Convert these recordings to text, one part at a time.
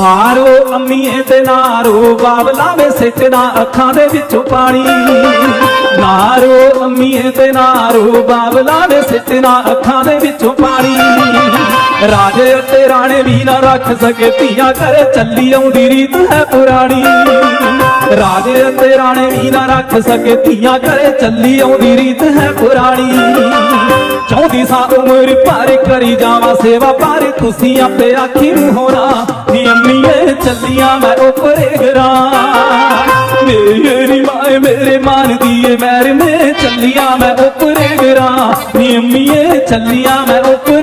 ਨਾਰੋ ਅੰਮੀਏ ਤੇ ਨਾਰੋ ਬਾਬਲਾ ਵੇ ਸਿੱਟਣਾ ਅੱਖਾਂ ਦੇ ਵਿੱਚੋਂ ਪਾਣੀ। ਨਾਰੋ ਅੰਮੀਏ ਤੇ ਨਾਰੋ ਬਾਬਲਾ ਵੇ ਸਿੱਟਣਾ ਅੱਖਾਂ ਦੇ ਵਿੱਚੋਂ ਪਾਣੀ। ਰਾਜੇ ਅਤੇ ਰਾਣੇ ਵੀ ਨਾ ਰੱਖ ਸਕੇ, ਧੀਆਂ ਘਰੇ ਚੱਲੀ ਆਉਂਦੀ ਰੀਤ ਹੈ ਪੁਰਾਣੀ। ਰਾਜੇ ਅਤੇ ਰਾਣੇ ਵੀ ਨਾ ਰੱਖ ਸਕੇ, ਧੀਆਂ ਘਰੇ ਚੱਲੀ ਆਉਂਦੀ ਰੀਤ ਹੈ ਪੁਰਾਣੀ। ਚੌਦੀ ਸਾ ਉਮਰ ਭਰ ਕਰੀ ਜਾਵਾਂ, ਸੇਵਾ ਪਰ ਤੁਸੀਂ ਆਪੇ ਆਖੀ ਹੋਣਾ। ਚੱਲੀਆਂ ਮੈਂ ਉਪਰੇ ਗਰਾਂ ਮੇਰੀ ਮਾਏ, ਮੇਰੇ ਮਨ ਦੀਏ ਮੈਰ ਮੇ ਚੱਲੀਆਂ ਮੈਂ ਉਪਰੇ ਗਰਾਂ ਨੀ ਅੰਮੀਏ, ਚੱਲੀਆਂ ਮੈਂ ਉਪਰੇ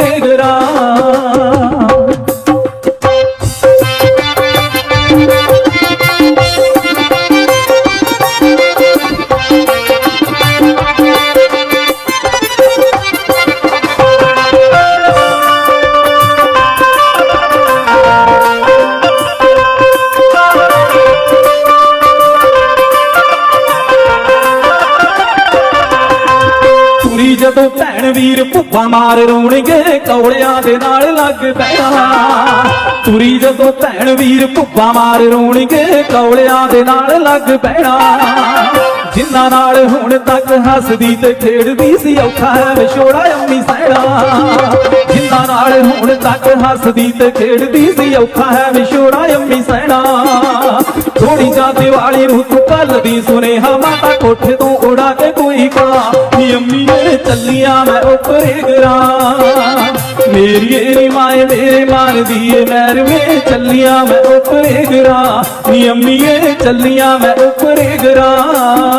ਜਦੋਂ ਭੈਣ ਵੀਰ ਭੁੱਬਾ ਮਾਰ ਰੋਣਗੇ, ਕੌਲਿਆਂ ਦੇ ਨਾਲ ਲੱਗ ਪੈਣਾ। ਤੁਰੀ ਜਦੋਂ ਭੈਣ ਵੀਰ ਭੁੱਪਾ ਮਾਰ ਰੋਣਗੇ, ਕੌਲਿਆਂ ਦੇ ਨਾਲ ਲੱਗ ਪੈਣਾ। ਜਿਨ੍ਹਾਂ ਨਾਲ ਹੁਣ ਤੱਕ ਹੱਸਦੀ ਤੇ ਖੇਡਦੀ ਸੀ, ਔਖਾ ਹੈ ਵਿਛੋੜਾ ਅੰਮੀ ਸੈਣਾ ਜਿੰਨਾ ਨਾਲ ਹੁਣ ਤੱਕ ਹੱਸਦੀ ਤੇ ਖੇਡਦੀ ਸੀ, ਔਖਾ ਹੈ ਵਿਛੋੜਾ ਅੰਮੀ ਸੈਣਾ ਥੋੜੀ ਜਾ ਦੀਵਾਲੀ ਨੂੰ ਤੂੰ ਕੱਲਦੀ ਸੁਨੇਹਾ ਮਾਤਾ ਕੋਠੇ ਤੋਂ ਉਡਾ ਕੇ ਕੋਈ ਕਾ ਨੀ ਚੱਲੀਆਂ ਮੈਂ ਉਪਰੇ ਗਰਾਂ। ਮੇਰੀ ਏਰੀ ਮਾਏ ਮੇਰੇ ਮਾਰਦੀ ਦੀਏ ਮੈਰ ਮੇ ਚੱਲੀਆਂ ਮੈਂ ਉਪਰੇ ਗਰਾਂ। ਨੀ ਅੰਮੀਏ ਚੱਲੀਆਂ ਮੈਂ ਉਪਰੇ ਗਰਾਂ।